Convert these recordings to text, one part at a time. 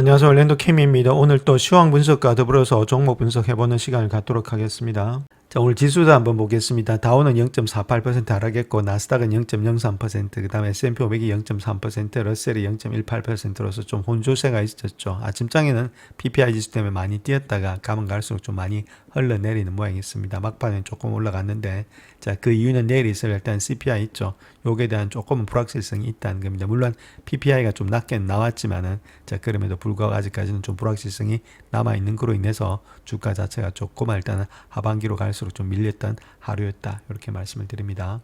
안녕하세요. orlando 캠입니다. 오늘 또 시황 분석과 더불어서 종목 분석해보는 시간을 갖도록 하겠습니다. 자, 오늘 지수도 한번 보겠습니다. 다우는 0.48% 하락했고, 나스닥은 0.03%, 그 다음에 S&P 500이 0.3%, 러셀이 0.18%로서 좀 혼조세가 있었죠. 아침장에는 PPI 지수 때문에 많이 뛰었다가 가면 갈수록 좀 많이 흘러내리는 모양이 있습니다. 막판에 조금 올라갔는데, 자, 그 이유는 내일 있을 일단 CPI 있죠. 요에 대한 조금은 불확실성이 있다는 겁니다. 물론 PPI가 좀 낮게 나왔지만은, 자, 그럼에도 불구하고 아직까지는 좀 불확실성이 남아 있는 거로 인해서 주가 자체가 조금 일단은 하반기로 갈수 록 좀 밀렸던 하루였다. 이렇게 말씀을 드립니다.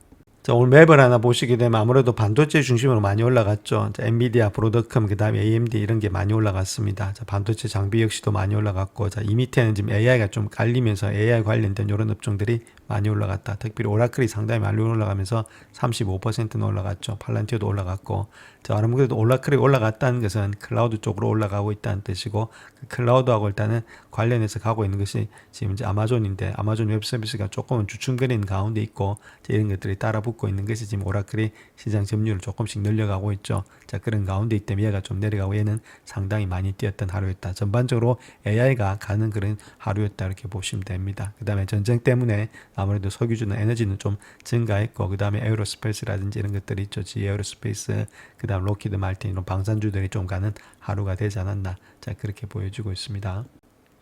자, 오늘 맵을 하나 보시게 되면 아무래도 반도체 중심으로 많이 올라갔죠. 자, 엔비디아, 브로드컴, 그 다음에 AMD 이런 게 많이 올라갔습니다. 자, 반도체 장비 역시도 많이 올라갔고, 자, 이 밑에는 지금 AI가 좀 갈리면서 AI 관련된 이런 업종들이 많이 올라갔다. 특별히 오라클이 상당히 많이 올라가면서 35%는 올라갔죠. 팔란티오도 올라갔고, 자, 아무래도 오라클이 올라갔다는 것은 클라우드 쪽으로 올라가고 있다는 뜻이고, 그 클라우드하고 일단은 관련해서 가고 있는 것이 지금 이제 아마존인데, 아마존 웹 서비스가 조금은 주춤거리는 가운데 있고, 자, 이런 것들이 따라 붙고 있는 것이 지금 오라클이 시장 점유율을 조금씩 늘려가고 있죠. 자, 그런 가운데 때문에 얘가 좀 내려가고 얘는 상당히 많이 뛰었던 하루였다. 전반적으로 AI가 가는 그런 하루였다. 이렇게 보시면 됩니다. 그 다음에 전쟁 때문에 아무래도 석유주는 에너지는 좀 증가했고, 그 다음에 에어로스페이스라든지 이런 것들이 있죠. 지 에어로스페이스, 그 다음 로키드 말틴 이런 방산주들이 좀 가는 하루가 되지 않았나. 자, 그렇게 보여주고 있습니다.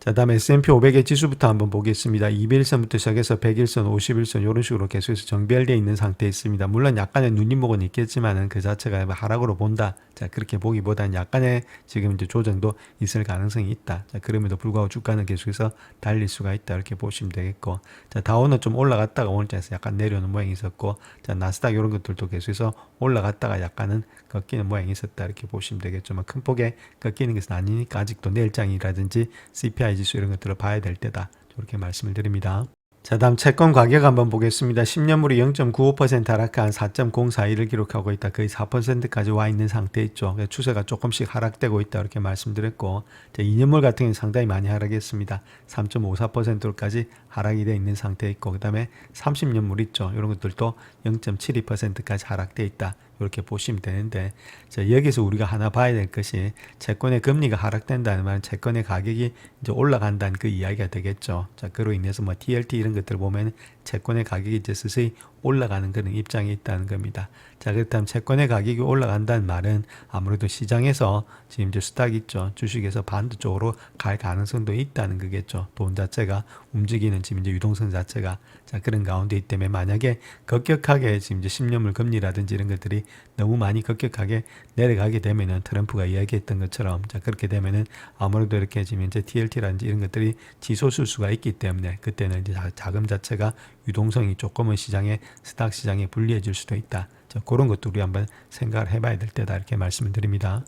자, 다음에 S&P 500의 지수부터 한번 보겠습니다. 200일선부터 시작해서 100일선, 50일선 이런 식으로 계속해서 정비되어 있는 상태에 있습니다. 물론 약간의 눈이목은 있겠지만은 그 자체가 하락으로 본다. 자, 그렇게 보기보다는 약간의 지금 이제 조정도 있을 가능성이 있다. 자, 그럼에도 불구하고 주가는 계속해서 달릴 수가 있다. 이렇게 보시면 되겠고. 자, 다우는 좀 올라갔다가 오늘자에서 약간 내려오는 모양이 있었고, 자, 나스닥 이런 것들도 계속해서 올라갔다가 약간은 꺾이는 모양이 있었다. 이렇게 보시면 되겠지만 큰 폭의 꺾이는 것은 아니니까 아직도 내일장이라든지 CPI 지수 이런 것들을 봐야 될 때다. 이렇게 말씀을 드립니다. 자, 다음 채권 가격 한번 보겠습니다. 10년물이 0.95% 하락한 4.041을 기록하고 있다. 거의 4%까지 와 있는 상태 있죠. 추세가 조금씩 하락되고 있다. 이렇게 말씀드렸고, 자, 2년물 같은 경우는 상당히 많이 하락했습니다. 3.54%까지 하락이 되어 있는 상태 있고, 그 다음에 30년물 있죠. 이런 것들도 0.72%까지 하락되어 있다. 이렇게 보시면 되는데 자, 여기서 우리가 하나 봐야 될 것이 채권의 금리가 하락된다는 말은 채권의 가격이 이제 올라간다는 그 이야기가 되겠죠. 자, 그로 인해서 뭐 TLT 이런 것들 보면 채권의 가격이 이제 서서히 올라가는 그런 입장이 있다는 겁니다. 자, 그렇다면 채권의 가격이 올라간다는 말은 아무래도 시장에서 지금 이제 스탁 있죠. 주식에서 반대 쪽으로 갈 가능성도 있다는 거겠죠. 돈 자체가 움직이는 지금 이제 유동성 자체가 자, 그런 가운데 있기 때문에 만약에 급격하게 지금 이제 10년물 금리라든지 이런 것들이 너무 많이 급격하게 내려가게 되면은 트럼프가 이야기했던 것처럼 자, 그렇게 되면은 아무래도 이렇게 지금 이제 TLT라든지 이런 것들이 지소sul 수가 있기 때문에 그때는 이제 자- 자금 자체가 유동성이 조금은 시장에 스탁 시장에 불리해질 수도 있다. 자, 그런 것도 우리 한번 생각을 해봐야 될 때다 이렇게 말씀을 드립니다.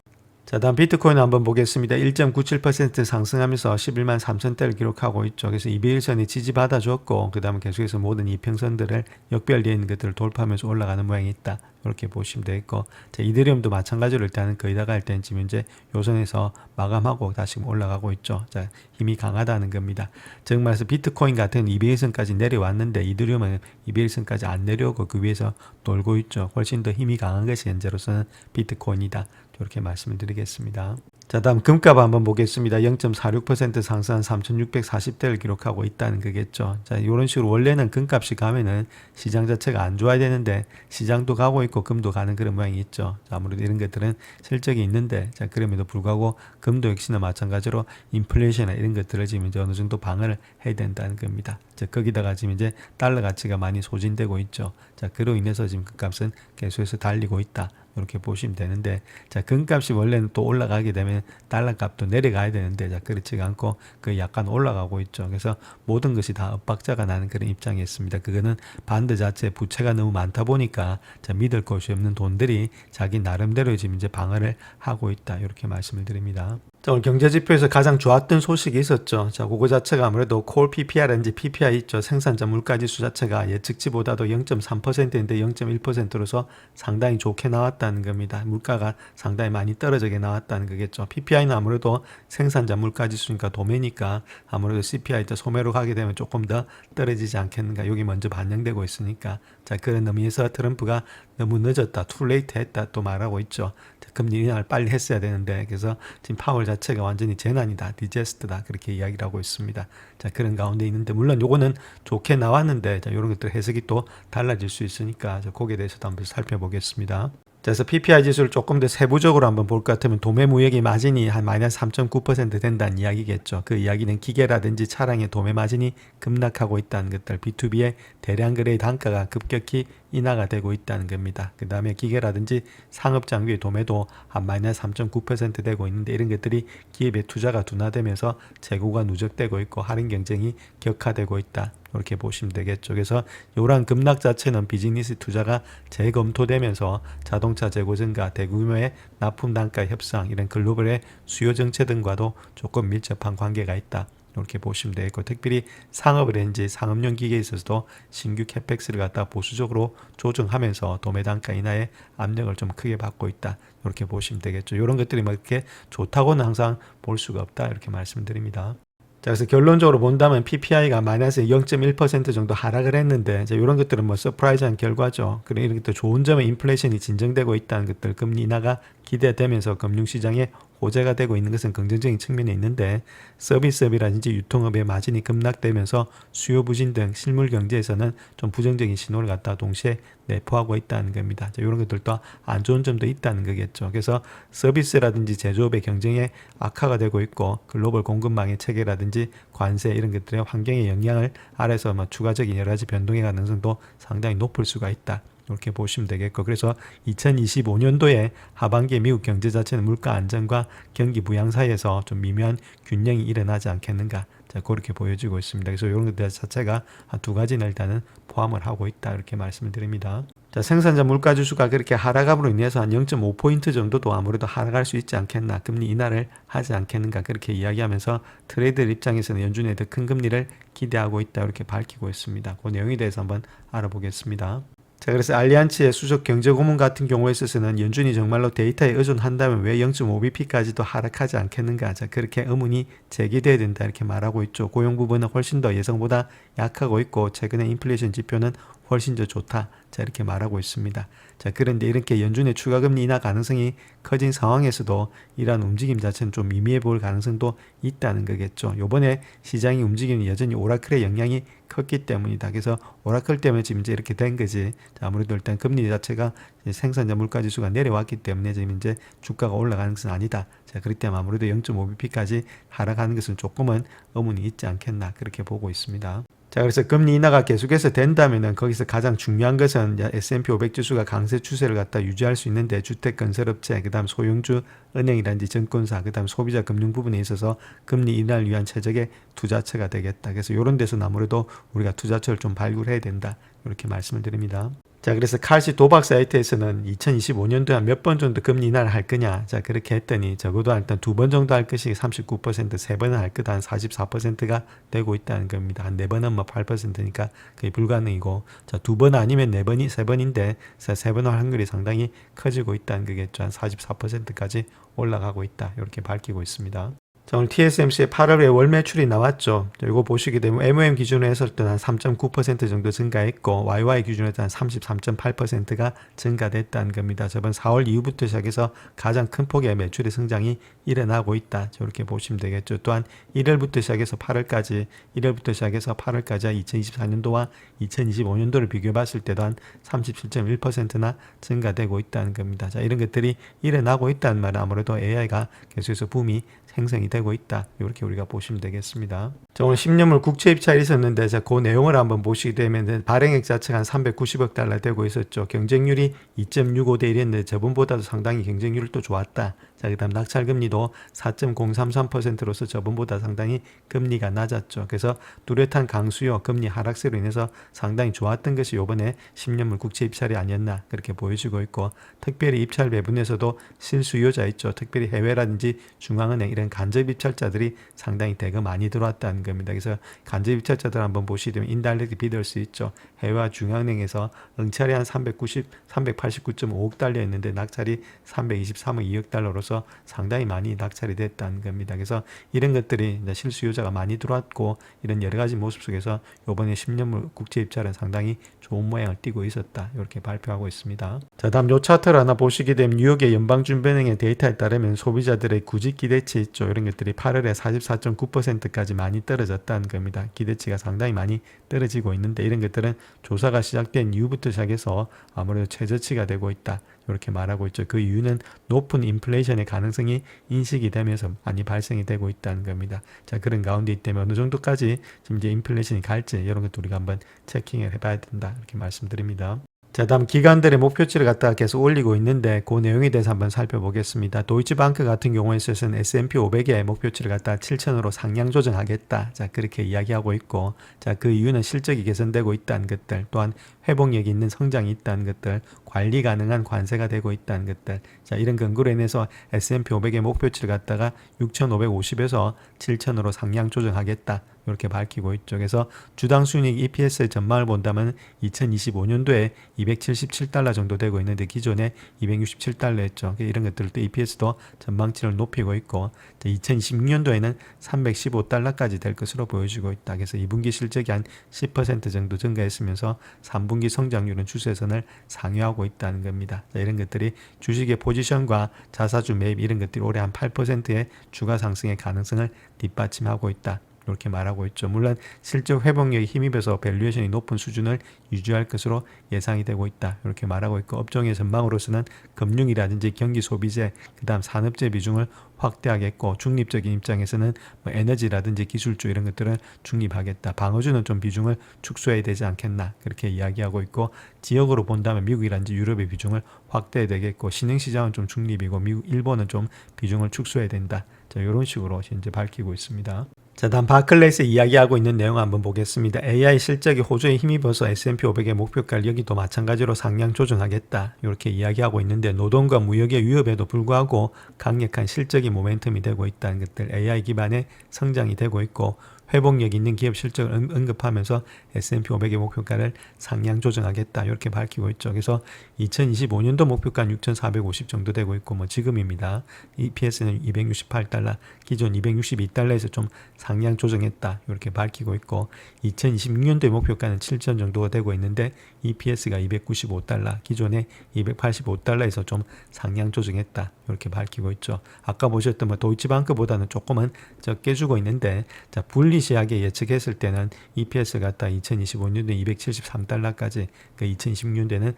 자, 다음 비트코인 한번 보겠습니다. 1.97% 상승하면서 11만 3천대를 기록하고 있죠. 그래서 200일선이 지지받아 줬고, 그 다음에 계속해서 모든 이평선들을 역별되어 있는 것들을 돌파하면서 올라가는 모양이 있다. 이렇게 보시면 되겠고, 자, 이더리움도 마찬가지로 일단은 거의 다 갈 때는 지금 이제 요선에서 마감하고 다시 올라가고 있죠. 자, 힘이 강하다는 겁니다. 즉 말해서 비트코인 같은 200일선까지 내려왔는데, 이더리움은 200일선까지 안 내려오고 그 위에서 놀고 있죠. 훨씬 더 힘이 강한 것이 현재로서는 비트코인이다. 이렇게 말씀을 드리겠습니다. 자, 다음 금값 한번 보겠습니다. 0.46% 상승한 3,640대를 기록하고 있다는 거겠죠. 자, 이런 식으로 원래는 금값이 가면은 시장 자체가 안 좋아야 되는데 시장도 가고 있고 금도 가는 그런 모양이 있죠. 자, 아무래도 이런 것들은 실적이 있는데 자, 그럼에도 불구하고 금도 역시나 마찬가지로 인플레이션이나 이런 것들을 지금 이제 어느 정도 방어를 해야 된다는 겁니다. 자, 거기다가 지금 이제 달러 가치가 많이 소진되고 있죠. 자, 그로 인해서 지금 금값은 계속해서 달리고 있다. 이렇게 보시면 되는데 자 금값이 원래는 또 올라가게 되면 달러 값도 내려가야 되는데 자 그렇지가 않고 그 약간 올라가고 있죠. 그래서 모든 것이 다 엇박자가 나는 그런 입장이 있습니다. 그거는 반대 자체 부채가 너무 많다 보니까 자 믿을 곳이 없는 돈들이 자기 나름대로 지금 이제 방어를 하고 있다. 이렇게 말씀을 드립니다 자, 오늘 경제 지표에서 가장 좋았던 소식이 있었죠. 자, 그거 자체가 아무래도 콜 PPR인지 PPI 있죠. 생산자 물가 지수 자체가 예측치보다도 0.3%인데 0.1%로서 상당히 좋게 나왔다는 겁니다. 물가가 상당히 많이 떨어지게 나왔다는 거겠죠. PPI는 아무래도 생산자 물가 지수니까 도매니까 아무래도 CPI 때 소매로 가게 되면 조금 더 떨어지지 않겠는가. 여기 먼저 반영되고 있으니까. 자, 그런 의미에서 트럼프가 너무 늦었다, 투레이트 했다 또 말하고 있죠. 자, 금리 인하를 빨리 했어야 되는데 그래서 지금 파월 자체가 완전히 재난이다, 디제스트다 그렇게 이야기를 하고 있습니다. 자 그런 가운데 있는데 물론 요거는 좋게 나왔는데 자, 이런 것들 해석이 또 달라질 수 있으니까 자, 거기에 대해서도 한번 살펴보겠습니다. 자, 그래서 PPI 지수를 조금 더 세부적으로 한번 볼 것 같으면 도매 무역의 마진이 한 마이너스 3.9% 된다는 이야기겠죠. 그 이야기는 기계라든지 차량의 도매 마진이 급락하고 있다는 것들, B2B의 대량 거래의 단가가 급격히 인하가 되고 있다는 겁니다. 그 다음에 기계라든지 상업 장비의 도매도 한 마이너스 3.9% 되고 있는데 이런 것들이 기업의 투자가 둔화되면서 재고가 누적되고 있고 할인 경쟁이 격화되고 있다. 이렇게 보시면 되겠죠. 그래서 이러한 급락 자체는 비즈니스 투자가 재검토되면서 자동차 재고 증가, 대규모의 납품 단가 협상, 이런 글로벌의 수요 정체 등과도 조금 밀접한 관계가 있다. 이렇게 보시면 되겠고 특별히 상업을렌지 상업용 기계에 있어서도 신규 캐펙스를 갖다 보수적으로 조정하면서 도매 단가 인하의 압력을 좀 크게 받고 있다 이렇게 보시면 되겠죠 이런 것들이 뭐 이렇게 좋다고는 항상 볼 수가 없다 이렇게 말씀드립니다 자, 그래서 결론적으로 본다면 PPI가 마이너스 0.1% 정도 하락을 했는데 이제 이런 것들은 뭐 서프라이즈한 결과죠. 그런 이런 것들 좋은 점은 인플레이션이 진정되고 있다는 것들, 금리 인하가 기대되면서 금융시장에 호재가 되고 있는 것은 긍정적인 측면이 있는데 서비스업이라든지 유통업의 마진이 급락되면서 수요 부진 등 실물 경제에서는 좀 부정적인 신호를 갖다 동시에 내포하고 있다는 겁니다. 자, 이런 것들도 안 좋은 점도 있다는 거겠죠. 그래서 서비스라든지 제조업의 경쟁에 악화가 되고 있고 글로벌 공급망의 체계라든지 관세 이런 것들의 환경의 영향을 아래서 뭐 추가적인 여러 가지 변동의 가능성도 상당히 높을 수가 있다. 이렇게 보시면 되겠고 그래서 2025년도에 하반기에 미국 경제 자체는 물가 안정과 경기 부양 사이에서 좀 미묘한 균형이 일어나지 않겠는가 자 그렇게 보여지고 있습니다. 그래서 이런 것들 자체가 한 두 가지는 일단은 포함을 하고 있다 이렇게 말씀을 드립니다. 자 생산자 물가 지수가 그렇게 하락함으로 인해서 한 0.5포인트 정도도 아무래도 하락할 수 있지 않겠나 금리 인하를 하지 않겠는가 그렇게 이야기하면서 트레이드 입장에서는 연준에 더 큰 금리를 기대하고 있다 이렇게 밝히고 있습니다. 그 내용에 대해서 한번 알아보겠습니다. 자, 그래서 알리안츠의 수석 경제 고문 같은 경우에 있어서는 연준이 정말로 데이터에 의존한다면 왜 0.5bp까지도 하락하지 않겠는가? 자, 그렇게 의문이 제기돼야 된다 이렇게 말하고 있죠. 고용 부분은 훨씬 더 예상보다 약하고 있고 최근에 인플레이션 지표는 훨씬 더 좋다. 자, 이렇게 말하고 있습니다. 자, 그런데 이렇게 연준의 추가 금리 인하 가능성이 커진 상황에서도 이러한 움직임 자체는 좀 미미해 볼 가능성도 있다는 거겠죠. 요번에 시장이 움직이는 여전히 오라클의 영향이 컸기 때문이다. 그래서 오라클 때문에 지금 이제 이렇게 된 거지. 자, 아무래도 일단 금리 자체가 생산자 물가 지수가 내려왔기 때문에 지금 이제 주가가 올라가는 것은 아니다. 자, 그렇기 때문에 아무래도 0.5bp까지 하락하는 것은 조금은 의문이 있지 않겠나 그렇게 보고 있습니다. 자, 그래서 금리 인하가 계속해서 된다면은 거기서 가장 중요한 것은 S&P 500 지수가 강세 추세를 갖다 유지할 수 있는데 주택 건설업체, 그다음 소형주 은행이라든지 증권사, 그다음 소비자 금융 부분에 있어서 금리 인하를 위한 최적의 투자처가 되겠다. 그래서 이런 데서 아무래도 우리가 투자처를 좀 발굴해야 된다. 이렇게 말씀을 드립니다. 자, 그래서 칼시 도박 사이트에서는 2025년도에 한 몇 번 정도 금리 인하를 할 거냐. 자, 그렇게 했더니 적어도 일단 두 번 정도 할 것이 39%, 세 번은 할것한 44%가 되고 있다는 겁니다. 한 네 번은 뭐 8%니까 거의 불가능이고, 자, 두 번 아니면 네 번이, 세 번인데, 세 번 할 확률이 상당히 커지고 있다는 거겠죠. 한 44%까지 올라가고 있다. 이렇게 밝히고 있습니다. 자, 오늘 TSMC의 8월에 월 매출이 나왔죠. 이거 보시게 되면 MOM 기준으로 했을 때는 한3.9% 정도 증가했고 YY 기준으로 한 33.8%가 증가됐다는 겁니다. 저번 4월 이후부터 시작해서 가장 큰 폭의 매출의 성장이 일어나고 있다. 저렇게 보시면 되겠죠. 또한 1월부터 시작해서 8월까지 1월부터 시작해서 8월까지 2024년도와 2025년도를 비교해 봤을 때도 한 37.1%나 증가되고 있다는 겁니다. 자, 이런 것들이 일어나고 있다는 말은 아무래도 AI가 계속해서 붐이 생성이 되고 있다. 이렇게 우리가 보시면 되겠습니다. 자, 오늘 10년물 국채 입찰이 있었는데 자, 그 내용을 한번 보시게 되면 발행액 자체가 한 390억 달러 되고 있었죠. 경쟁률이 2.65대 1이었는데 저번보다도 상당히 경쟁률이 또 좋았다. 자, 그다음 낙찰 금리도 4.033%로서 저번보다 상당히 금리가 낮았죠. 그래서 뚜렷한 강수요 금리 하락세로 인해서 상당히 좋았던 것이 요번에 10년물 국채 입찰이 아니었나 그렇게 보여지고 있고 특별히 입찰 배분에서도 실수요자 있죠. 특별히 해외라든지 중앙은행 이런 간접 입찰자들이 상당히 대거 많이 들어왔다는 겁니다. 그래서 간접 입찰자들 한번 보시면 인달렉트 비드할 수 있죠. 해외와 중앙은행에서 응찰이 한 390, 389.5억 달러 있는데 낙찰이 323억 2억 달러로서 상당히 많이 낙찰이 됐다는 겁니다. 그래서 이런 것들이 실수요자가 많이 들어왔고 이런 여러 가지 모습 속에서 이번에 10년물 국제 입찰은 상당히 좋은 모양을 띠고 있었다. 이렇게 발표하고 있습니다. 자, 다음 요 차트를 하나 보시게 되면 뉴욕의 연방준비은행의 데이터에 따르면 소비자들의 구직 기대치 있죠. 이런 것들이 8월에 44.9%까지 많이 떨어졌다는 겁니다. 기대치가 상당히 많이 떨어지고 있는데 이런 것들은 조사가 시작된 이후부터 시작해서 아무래도 최저치가 되고 있다. 이렇게 말하고 있죠. 그 이유는 높은 인플레이션의 가능성이 인식이 되면서 많이 발생이 되고 있다는 겁니다. 자, 그런 가운데 있다면 어느 정도까지 지금 이제 인플레이션이 갈지 이런 것도 우리가 한번 체킹을 해봐야 된다. 이렇게 말씀드립니다. 자, 다음 기관들의 목표치를 갖다가 계속 올리고 있는데 그 내용에 대해서 한번 살펴보겠습니다. 도이치방크 같은 경우에 있어서는 S&P 500의 목표치를 갖다가 7천으로 상향 조정하겠다. 자, 그렇게 이야기하고 있고 자, 그 이유는 실적이 개선되고 있다는 것들, 또한 회복력이 있는 성장이 있다는 것들, 관리 가능한 관세가 되고 있다는 것들. 자, 이런 근거로 인해서 S&P 500의 목표치를 갖다가 6,550에서 7,000으로 상향 조정하겠다. 이렇게 밝히고 있죠. 그래서 주당 순이익 EPS의 전망을 본다면 2025년도에 277달러 정도 되고 있는데 기존에 267달러였죠. 이런 것들도 EPS도 전망치를 높이고 있고 2026년도에는 315달러까지 될 것으로 보여지고 있다. 그래서 2분기 실적이 한 10% 정도 증가했으면서 3분기 성장률은 추세선을 상회하고 있다는 겁니다. 자, 이런 것들이 주식의 포지션과 자사주 매입 이런 것들이 올해 한 8%의 주가 상승의 가능성을 뒷받침하고 있다. 이렇게 말하고 있죠. 물론 실적 회복력이 힘입어서 밸류에이션이 높은 수준을 유지할 것으로 예상이 되고 있다. 이렇게 말하고 있고 업종의 전망으로서는 금융이라든지 경기 소비재, 그다음 산업재 비중을 확대하겠고 중립적인 입장에서는 뭐 에너지라든지 기술주 이런 것들은 중립하겠다. 방어주는 좀 비중을 축소해야 되지 않겠나 그렇게 이야기하고 있고 지역으로 본다면 미국이라든지 유럽의 비중을 확대해야 되겠고 신흥시장은 좀 중립이고 미국, 일본은 좀 비중을 축소해야 된다. 자, 이런 식으로 현재 밝히고 있습니다. 자, 다음 바클레이스 이야기하고 있는 내용 한번 보겠습니다. AI 실적이 호주에 힘입어서 S&P 500의 목표가를 여기도 마찬가지로 상향 조정하겠다. 이렇게 이야기하고 있는데 노동과 무역의 위협에도 불구하고 강력한 실적이 모멘텀이 되고 있다는 것들 AI 기반의 성장이 되고 있고 회복력 있는 기업 실적을 은- 언급하면서 S&P 500의 목표가를 상향 조정하겠다 이렇게 밝히고 있죠. 그래서 2025년도 목표가는 6,450 정도 되고 있고 뭐 지금입니다. EPS는 268달러, 기존 262달러에서 좀 상향 조정했다 이렇게 밝히고 있고 2026년도의 목표가는 7천 정도가 되고 있는데 EPS가 295달러, 기존에 285달러에서 좀 상향 조정했다 이렇게 밝히고 있죠. 아까 보셨던 뭐 도이치방크보다는 조금은 적게 주고 있는데 자 불리시하게 예측했을 때는 EPS 갖다 2025년도에 273달러까지 그 2026년도에는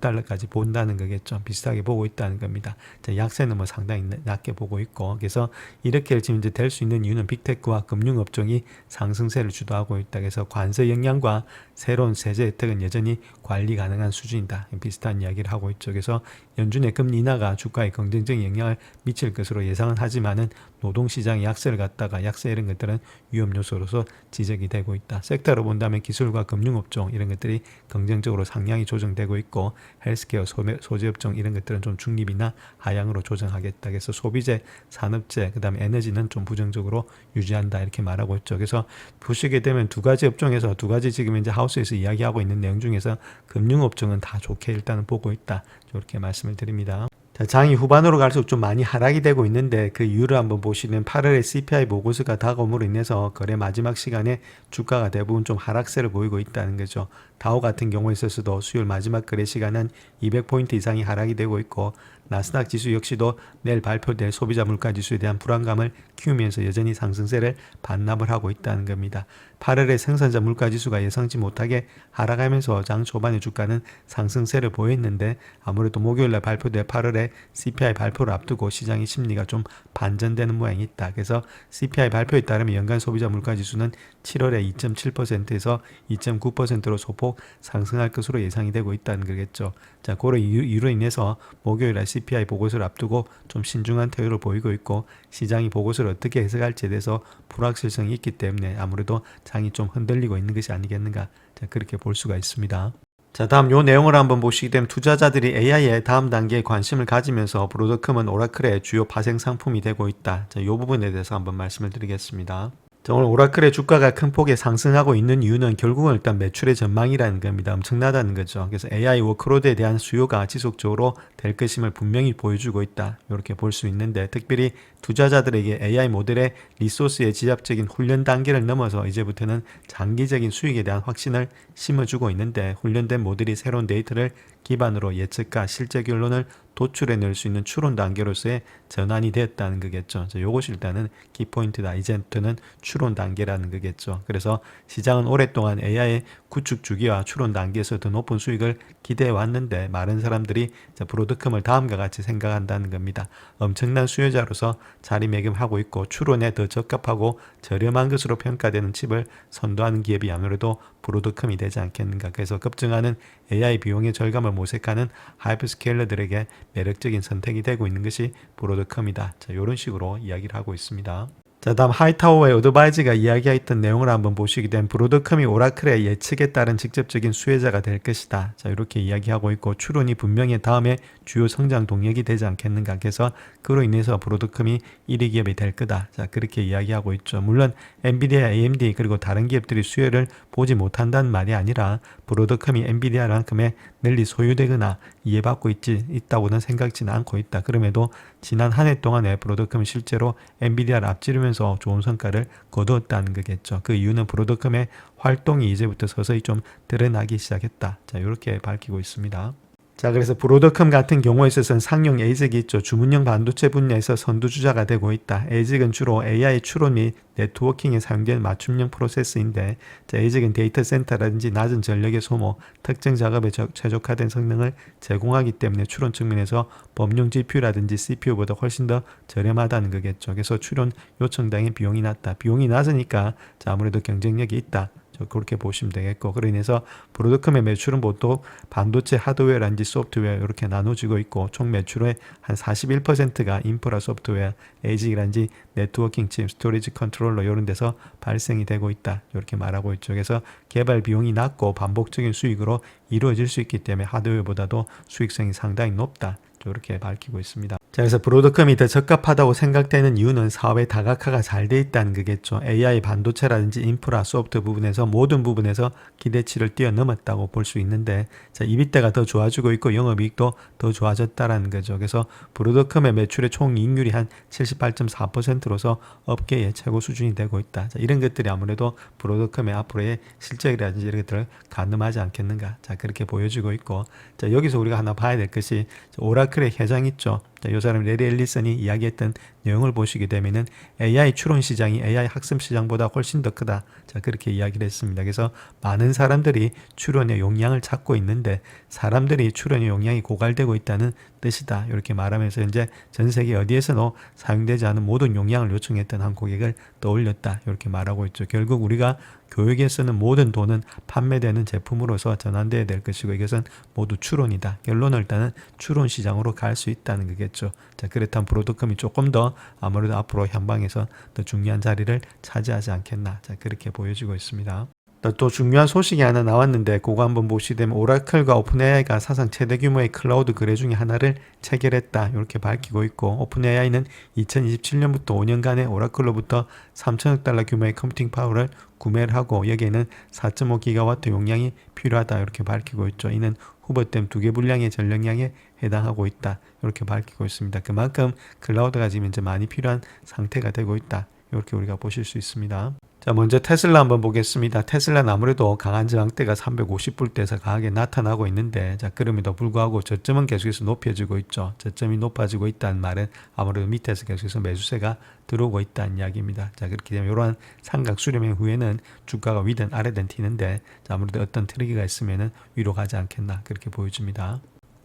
309달러까지 본다는 거겠죠. 비슷하게 보고 있다는 겁니다. 자, 약세는 뭐 상당히 낮게 보고 있고 그래서 이렇게 지금 이제 될 수 있는 이유는 빅테크와 금융업종이 상승세를 주도하고 있다. 그래서 관세 영향과 새로운 세제 혜택은 여전히 관리 가능한 수준이다. 비슷한 이야기를 하고 있죠. 그래서 연준의 금리 인하가 주가에 긍정적인 영향을 미칠 것으로 예상은 하지만은 노동시장의 약세를 갖다가 약세 이런 것들은 위험 요소로서 지적이 되고 있다. 섹터로 본다면 기술과 금융업종 이런 것들이 긍정적으로 상향이 조정되고 있고 헬스케어, 소재업종 이런 것들은 좀 중립이나 하향으로 조정하겠다. 그래서 소비재, 산업재, 그 다음에 에너지는 좀 부정적으로 유지한다 이렇게 말하고 있죠. 그래서 보시게 되면 두 가지 업종에서 두 가지 지금 이제 하우 스에서 이야기하고 있는 내용 중에서 금융업종은 다 좋게 일단은 보고 있다. 이렇게 말씀을 드립니다. 자, 장이 후반으로 갈수록 좀 많이 하락이 되고 있는데 그 이유를 한번 보시면 8월에 CPI 보고서가 다가옴으로 인해서 거래 마지막 시간에 주가가 대부분 좀 하락세를 보이고 있다는 거죠. 다우 같은 경우에 있어서도 수요일 마지막 거래 시간은 200포인트 이상이 하락이 되고 있고 나스닥 지수 역시도 내일 발표될 소비자 물가 지수에 대한 불안감을 키우면서 여전히 상승세를 반납을 하고 있다는 겁니다. 8월에 생산자 물가 지수가 예상치 못하게 하락하면서 장 초반의 주가는 상승세를 보였는데 아무래도 목요일날 발표될 8월에 CPI 발표를 앞두고 시장의 심리가 좀 반전되는 모양이 있다. 그래서 CPI 발표에 따르면 연간 소비자 물가 지수는 7월에 2.7%에서 2.9%로 소폭 상승할 것으로 예상이 되고 있다는 거겠죠. 자, 이유, 이유로 인해서 목요일에 CPI 보고서를 앞두고 좀 신중한 태도를 보이고 있고 시장이 보고서 를 어떻게 해석할지에 대해서 불확실성이 있기 때문에 아무래도 장이 좀 흔들리고 있는 것이 아니겠는가. 자, 그렇게 볼 수가 있습니다. 자, 다음 요 내용을 한번 보시게 되면 투자자들이 AI의 다음 단계에 관심을 가지면서 브로더컴은 오라클의 주요 파생 상품이 되고 있다. 자, 요 부분에 대해서 한번 말씀을 드리겠습니다. 자, 오늘 오라클의 주가가 큰 폭에 상승하고 있는 이유는 결국은 일단 매출의 전망이라는 겁니다. 엄청나다는 거죠. 그래서 AI 워크로드에 대한 수요가 지속적으로 될 것임을 분명히 보여주고 있다. 이렇게 볼 수 있는데 특별히 투자자들에게 AI 모델의 리소스의 지압적인 훈련 단계를 넘어서 이제부터는 장기적인 수익에 대한 확신을 심어주고 있는데 훈련된 모델이 새로운 데이터를 기반으로 예측과 실제 결론을 도출해낼 수 있는 추론 단계로서의 전환이 되었다는 거겠죠. 자, 요것이 일단은 키포인트다. 이제부터는 추론 단계라는 거겠죠. 그래서 시장은 오랫동안 AI의 구축 주기와 추론 단계에서 더 높은 수익을 기대해 왔는데 많은 사람들이 자, 브로드컴을 다음과 같이 생각한다는 겁니다. 엄청난 수요자로서 자리매김하고 있고 추론에 더 적합하고 저렴한 것으로 평가되는 칩을 선도하는 기업이 아무래도 브로드컴이 되지 않겠는가. 그래서 급증하는 AI 비용의 절감을 모색하는 하이퍼스케일러들에게 매력적인 선택이 되고 있는 것이 브로드컴이다. 자, 이런 식으로 이야기를 하고 있습니다. 자, 다음 하이타워의 어드바이즈가 이야기했던 내용을 한번 보시게 되면 브로드컴이 오라클의 예측에 따른 직접적인 수혜자가 될 것이다. 자, 이렇게 이야기하고 있고 추론이 분명히 다음에 주요 성장 동력이 되지 않겠는가. 그래서 그로 인해서 브로드컴이 1위 기업이 될 거다. 자, 그렇게 이야기하고 있죠. 물론 엔비디아, AMD 그리고 다른 기업들이 수혜를 보지 못한다는 말이 아니라 브로드컴이 엔비디아만큼의 널리 소유되거나 이해받고 있지 있다고는 생각지는 않고 있다. 그럼에도 지난 한 해 동안에 브로드컴이 실제로 엔비디아를 앞지르면서 좋은 성과를 거두었다는 거겠죠. 그 이유는 브로드컴의 활동이 이제부터 서서히 좀 드러나기 시작했다. 자, 이렇게 밝히고 있습니다. 자, 그래서 브로드컴 같은 경우에 있어서는 상용 에이직이 있죠. 주문형 반도체 분야에서 선두주자가 되고 있다. 에이직은 주로 AI 추론 및 네트워킹에 사용되는 맞춤형 프로세스인데, 자, 에이직은 데이터 센터라든지 낮은 전력의 소모, 특정 작업에 적- 최적화된 성능을 제공하기 때문에 추론 측면에서 범용 GPU라든지 CPU보다 훨씬 더 저렴하다는 거겠죠. 그래서 추론 요청당의 비용이 낮다. 비용이 낮으니까 자, 아무래도 경쟁력이 있다. 저 그렇게 보시면 되겠고 그로 인해서 브로드컴의 매출은 보통 반도체 하드웨어라든지 소프트웨어 이렇게 나눠지고 있고 총 매출의 한 41%가 인프라 소프트웨어, 에이직이라든지 네트워킹 칩, 스토리지 컨트롤러 이런 데서 발생이 되고 있다 이렇게 말하고 있죠. 그래서 개발 비용이 낮고 반복적인 수익으로 이루어질 수 있기 때문에 하드웨어보다도 수익성이 상당히 높다. 이렇게 밝히고 있습니다. 자, 그래서 브로드컴이 더 적합하다고 생각되는 이유는 사업의 다각화가 잘 돼 있다는 거겠죠. AI 반도체라든지 인프라, 소프트 부분에서 모든 부분에서 기대치를 뛰어넘었다고 볼 수 있는데, 자, 이비대가 더 좋아지고 있고 영업이익도 더 좋아졌다라는 거죠. 그래서 브로드컴의 매출의 총 이익률이 한 78.4%로서 업계의 최고 수준이 되고 있다. 자, 이런 것들이 아무래도 브로드컴의 앞으로의 실적이라든지 이런 것들을 가늠하지 않겠는가. 자, 그렇게 보여지고 있고, 자, 여기서 우리가 하나 봐야 될 것이 오라클 의 회장 있죠. 자, 이 사람 레리 앨리슨이 이야기했던 내용을 보시게 되면은 AI 추론 시장이 AI 학습 시장보다 훨씬 더 크다. 자, 그렇게 이야기를 했습니다. 그래서 많은 사람들이 추론의 용량을 찾고 있는데 사람들이 추론의 용량이 고갈되고 있다는 뜻이다. 이렇게 말하면서 이제 전 세계 어디에서도 사용되지 않은 모든 용량을 요청했던 한 고객을 떠올렸다. 이렇게 말하고 있죠. 결국 우리가 교육에 쓰는 모든 돈은 판매되는 제품으로서 전환돼야 될 것이고 이것은 모두 추론이다. 결론을 일단은 추론 시장으로 갈 수 있다는 거겠죠. 자, 그렇다면 브로드컴이 조금 더 아무래도 앞으로 향방에서 더 중요한 자리를 차지하지 않겠나. 자, 그렇게 보여지고 있습니다. 또, 또 중요한 소식이 하나 나왔는데 그거 한번 보시게 되면 오라클과 오픈AI가 사상 최대 규모의 클라우드 거래 중에 하나를 체결했다 이렇게 밝히고 있고 오픈AI는 2027년부터 5년간의 오라클로부터 3천억 달러 규모의 컴퓨팅 파워를 구매를 하고 여기에는 4.5 기가와트 용량이 필요하다 이렇게 밝히고 있죠. 이는 후보댐 두 개 분량의 전력량에 해당하고 있다 이렇게 밝히고 있습니다. 그만큼 클라우드가 지금 이제 많이 필요한 상태가 되고 있다 이렇게 우리가 보실 수 있습니다. 자, 먼저 테슬라 한번 보겠습니다. 테슬라는 아무래도 강한 저항대가 350불대에서 강하게 나타나고 있는데, 자, 그럼에도 불구하고 저점은 계속해서 높여지고 있죠. 저점이 높아지고 있다는 말은 아무래도 밑에서 계속해서 매수세가 들어오고 있다는 이야기입니다. 자, 그렇게 되면 이러한 삼각 수렴의 후에는 주가가 위든 아래든 튀는데, 자, 아무래도 어떤 트리기가 있으면은 위로 가지 않겠나, 그렇게 보여집니다.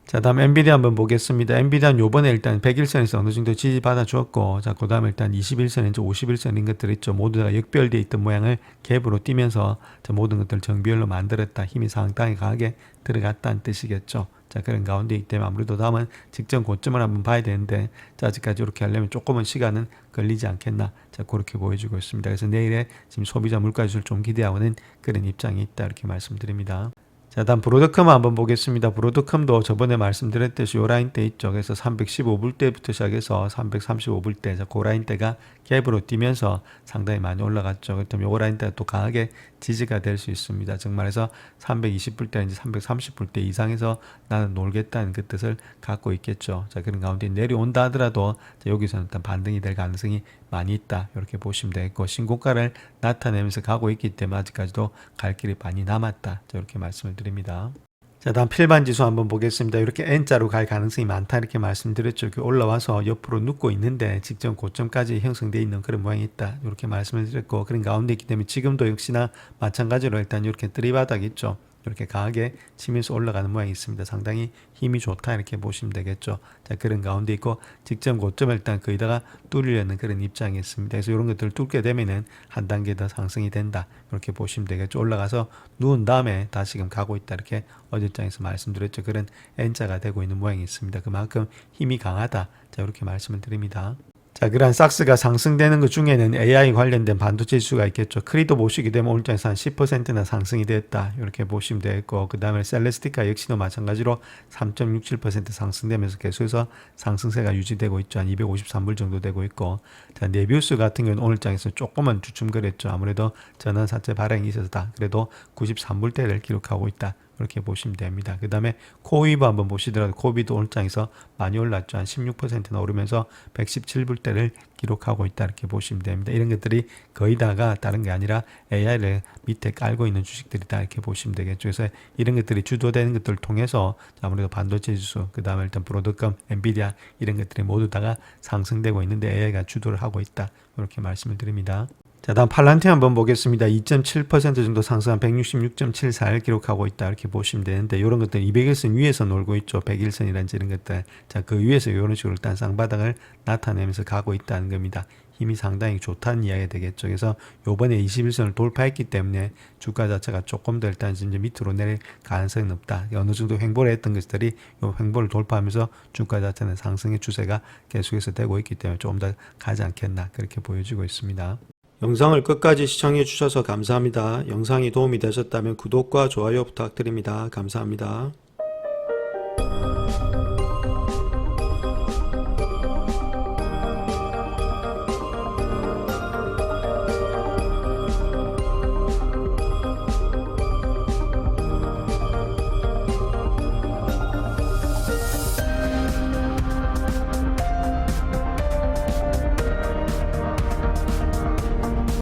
자, 다음 엔비디아 한번 보겠습니다. 엔비디아는 요번에 일단 100일선에서 어느 정도 지지받아 주었고, 자, 그 다음에 일단 21선, 이제 51선인 것들 있죠. 모두 다 역별되어 있던 모양을 갭으로 뛰면서 자, 모든 것들을 정비열로 만들었다. 힘이 상당히 강하게 들어갔다는 뜻이겠죠. 자, 그런 가운데 있기 때문에 아무래도 다음은 직전 고점을 한번 봐야 되는데, 자, 아직까지 이렇게 하려면 조금은 시간은 걸리지 않겠나. 자, 그렇게 보여주고 있습니다. 그래서 내일에 지금 소비자 물가 지수를 좀 기대하고는 그런 입장이 있다. 이렇게 말씀드립니다. 자, 다음 브로드컴 한번 보겠습니다. 브로드컴도 저번에 말씀드렸듯이 요 라인대 있죠. 그래서 315불대부터 시작해서 335불대, 자, 그 라인대가 갭으로 뛰면서 상당히 많이 올라갔죠. 그렇다면 요 라인대가 또 강하게 지지가 될 수 있습니다. 즉 말해서 320불대인지 330불대 이상에서 나는 놀겠다는 그 뜻을 갖고 있겠죠. 자, 그런 가운데 내려온다 하더라도 자, 여기서는 일단 반등이 될 가능성이 많이 있다. 이렇게 보시면 되겠고 신고가를 나타내면서 가고 있기 때문에 아직까지도 갈 길이 많이 남았다. 자, 이렇게 말씀을 드립니다. 자, 다음 필반 지수 한번 보겠습니다. 이렇게 N자로 갈 가능성이 많다 이렇게 말씀드렸죠. 올라와서 옆으로 눕고 있는데 직전 고점까지 형성되어 있는 그런 모양이 있다. 이렇게 말씀을 드렸고 그런 가운데 있기 때문에 지금도 역시나 마찬가지로 일단 이렇게 뜨리바닥 있죠. 이렇게 강하게 치면서 올라가는 모양이 있습니다. 상당히 힘이 좋다 이렇게 보시면 되겠죠. 자 그런 가운데 있고 직전 고점을 일단 거기다가 뚫으려는 그런 입장이 있습니다. 그래서 이런 것들을 뚫게 되면은 한 단계 더 상승이 된다 이렇게 보시면 되겠죠. 올라가서 누운 다음에 다시금 가고 있다 이렇게 어제장에서 말씀드렸죠. 그런 N자가 되고 있는 모양이 있습니다. 그만큼 힘이 강하다. 자 이렇게 말씀을 드립니다. 자, 그러한 삭스가 상승되는 것 중에는 AI 관련된 반도체 지수가 있겠죠. 크리도 보시게 되면 오늘 장에서 한 10%나 상승이 됐다. 이렇게 보시면 되겠고, 그 다음에 셀레스티카 역시도 마찬가지로 3.67% 상승되면서 계속해서 상승세가 유지되고 있죠. 한 253불 정도 되고 있고, 자, 네비우스 같은 경우는 오늘 장에서 조금만 주춤거렸죠. 아무래도 전환사채 발행이 있어서다. 그래도 93불대를 기록하고 있다. 그렇게 보시면 됩니다. 그 다음에 코이브 한번 보시더라도 코비도 오늘장에서 많이 올랐죠. 한 16%나 오르면서 117불대를 기록하고 있다. 이렇게 보시면 됩니다. 이런 것들이 거의 다가 다른 게 아니라 AI를 밑에 깔고 있는 주식들이다. 이렇게 보시면 되겠죠. 그래서 이런 것들이 주도되는 것들을 통해서 아무래도 반도체 지수, 그 다음에 일단 브로드컴, 엔비디아 이런 것들이 모두 다가 상승되고 있는데 AI가 주도를 하고 있다. 이렇게 말씀을 드립니다. 자, 다음 팔란티 한번 보겠습니다. 2.7% 정도 상승한 166.74를 기록하고 있다. 이렇게 보시면 되는데, 이런 것들 200일선 위에서 놀고 있죠. 100일선이란지 이런 것들. 자, 그 위에서 이런 식으로 일단 쌍바닥을 나타내면서 가고 있다는 겁니다. 힘이 상당히 좋다는 이야기가 되겠죠. 그래서 요번에 21선을 돌파했기 때문에 주가 자체가 조금 더 일단 이제 밑으로 내릴 가능성이 높다. 어느 정도 횡보를 했던 것들이 요 횡보를 돌파하면서 주가 자체는 상승의 추세가 계속해서 되고 있기 때문에 조금 더 가지 않겠나 그렇게 보여지고 있습니다. 영상을 끝까지 시청해 주셔서 감사합니다. 영상이 도움이 되셨다면 구독과 좋아요 부탁드립니다. 감사합니다.